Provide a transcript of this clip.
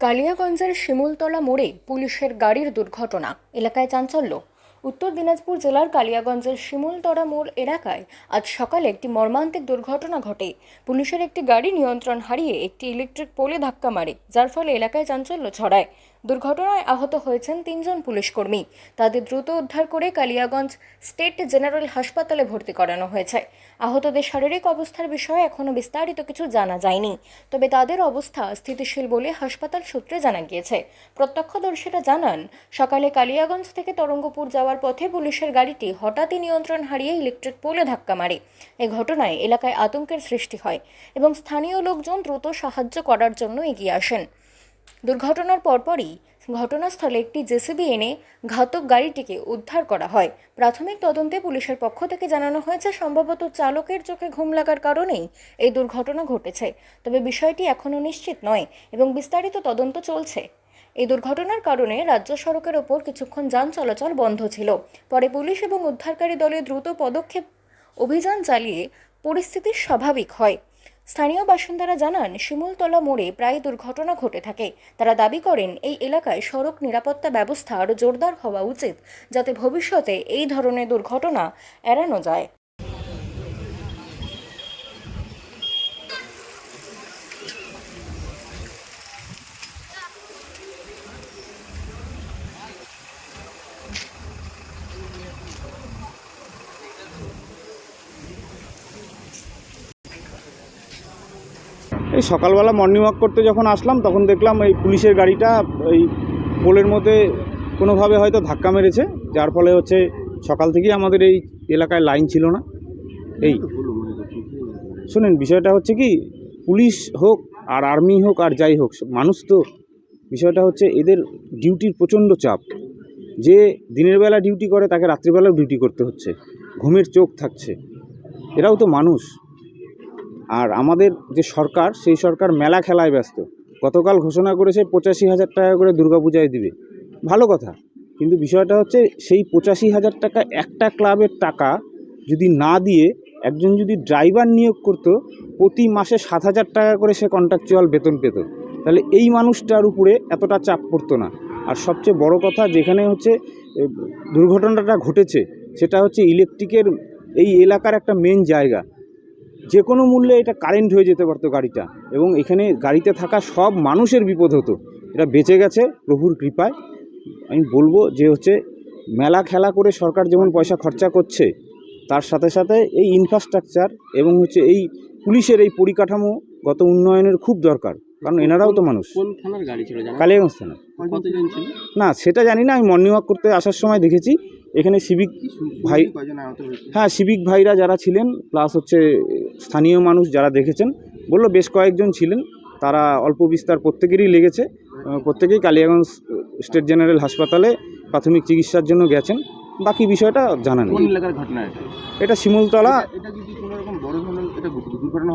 কালিয়াগঞ্জের শিমুলতলা মোড়ে পুলিশের গাড়ির দুর্ঘটনা, এলাকায় চাঞ্চল্য। উত্তর দিনাজপুর জেলার কালিয়াগঞ্জের শিমুলতলা মোড় এলাকায় আজ সকালে একটি মর্মান্তিক দুর্ঘটনা ঘটে। পুলিশের একটি গাড়ি নিয়ন্ত্রণ হারিয়ে একটি ইলেকট্রিক পোলে ধাক্কা মারে, যার ফলে এলাকায় চাঞ্চল্য ছড়ায়। দুর্ঘটনায় আহত হয়েছেন তিনজন পুলিশকর্মী তাদের দ্রুত উদ্ধার করে কালিয়াগঞ্জ স্টেট জেনারেল হাসপাতালে ভর্তি করানো হয়েছে। আহতদের শারীরিক অবস্থার বিষয়ে এখনও বিস্তারিত কিছু জানা যায়নি। তবে তাদের অবস্থা স্থিতিশীল বলে হাসপাতাল সূত্রে জানা গিয়েছে। প্রত্যক্ষদর্শীরা জানান, সকালে কালিয়াগঞ্জ থেকে তরঙ্গপুর যাওয়ার পথে পুলিশের গাড়িটি হঠাৎই নিয়ন্ত্রণ হারিয়ে ইলেকট্রিক পোলে ধাক্কা মারে। এ ঘটনায় এলাকায় আতঙ্কের সৃষ্টি হয় এবং স্থানীয় লোকজন দ্রুত সাহায্য করার জন্য এগিয়ে আসেন। দুর্ঘটনার পরপরই ঘটনাস্থলে একটি জেসিবি এনে ঘাতক গাড়িটিকে উদ্ধার করা হয়। প্রাথমিক তদন্তে পুলিশের পক্ষ থেকে জানানো হয়েছে, সম্ভবত চালকের চোখে ঘুম লাগার কারণেই এই দুর্ঘটনা ঘটেছে। তবে বিষয়টি এখনও নিশ্চিত নয় এবং বিস্তারিত তদন্ত চলছে। এই দুর্ঘটনার কারণে রাজ্য সড়কের ওপর কিছুক্ষণ যান চলাচল বন্ধ ছিল। পরে পুলিশ এবং উদ্ধারকারী দলের দ্রুত পদক্ষেপ অভিযান চালিয়ে পরিস্থিতি স্বাভাবিক হয়। স্থানীয় বাসিন্দারা জানান, শিমুলতলা মোড়ে প্রায় দুর্ঘটনা ঘটে থাকে। তারা দাবি করেন, এই এলাকায় সড়ক নিরাপত্তা ব্যবস্থা আরও জোরদার হওয়া উচিত, যাতে ভবিষ্যতে এই ধরনের দুর্ঘটনা এড়ানো যায়। এই সকালবেলা মর্নিং ওয়াক করতে যখন আসলাম, তখন দেখলাম এই পুলিশের গাড়িটা এই পোলের মধ্যে কোনোভাবে হয়তো ধাক্কা মেরেছে, যার ফলে হচ্ছে সকাল থেকেই আমাদের এই এলাকায় লাইন ছিল না। এই শুনেন, বিষয়টা হচ্ছে কি, পুলিশ হোক আর আর্মি হোক আর যাই হোক, মানুষ তো, বিষয়টা হচ্ছে এদের ডিউটির প্রচণ্ড চাপ। যে দিনের বেলা ডিউটি করে, তাকে রাত্রিবেলাও ডিউটি করতে হচ্ছে। ঘুমের চোখ থাকছে। এরাও তো মানুষ। আর আমাদের যে সরকার, সেই সরকার মেলা খেলায় ব্যস্ত। গতকাল ঘোষণা করেছে পঁচাশি হাজার টাকা করে দুর্গাপূজায় দিবে। ভালো কথা। কিন্তু বিষয়টা হচ্ছে, সেই পঁচাশি হাজার টাকা একটা ক্লাবের টাকা যদি না দিয়ে একজন যদি ড্রাইভার নিয়োগ করতো, প্রতি মাসে সাত হাজার টাকা করে সে কন্ট্রাকচুয়াল বেতন পেত। তাহলে এই মানুষটার উপরে এতটা চাপ পড়তো না। আর সবচেয়ে বড় কথা যেখানে হচ্ছে দুর্ঘটনাটা ঘটেছে, সেটা হচ্ছে ইলেকট্রিকের এই এলাকার একটা মেন জায়গা। যে কোনো মূল্যে এটা কারেন্ট হয়ে যেতে পারতো গাড়িটা। এবং এখানে গাড়িতে থাকা সব মানুষের বিপদ হতো। এটা বেঁচে গেছে প্রভুর কৃপায়। আমি বলব যে হচ্ছে মেলা খেলা করে সরকার যেমন পয়সা খরচা করছে তার সাথে সাথে এই ইনফ্রাস্ট্রাকচার এবং হচ্ছে এই পুলিশের এই পরিকাঠামোগত উন্নয়নের খুব দরকার। কারণ এনারাও তো মানুষ। কালিয়াগঞ্জ থানা না সেটা জানি না আমি মর্নিং ওয়াক করতে আসার সময় দেখেছি। এখানে সিভিক ভাই হ্যাঁ সিভিক ভাইরা যারা ছিলেন প্লাস হচ্ছে স্থানীয় মানুষ যারা দেখেছেন বলল বেশ কয়েকজন ছিলেন তারা অল্প বিস্তার প্রত্যেকেরই লেগেছে। প্রত্যেকেই কালিয়াগঞ্জ স্টেট জেনারেল হাসপাতালে প্রাথমিক চিকিৎসার জন্য গেছেন। বাকি বিষয়টা জানা নেই। এলাকার ঘটনা এটা? শিমুলতলা এটা- যদি কোনো রকম বড় ধরনের এটা দুর্ঘটনা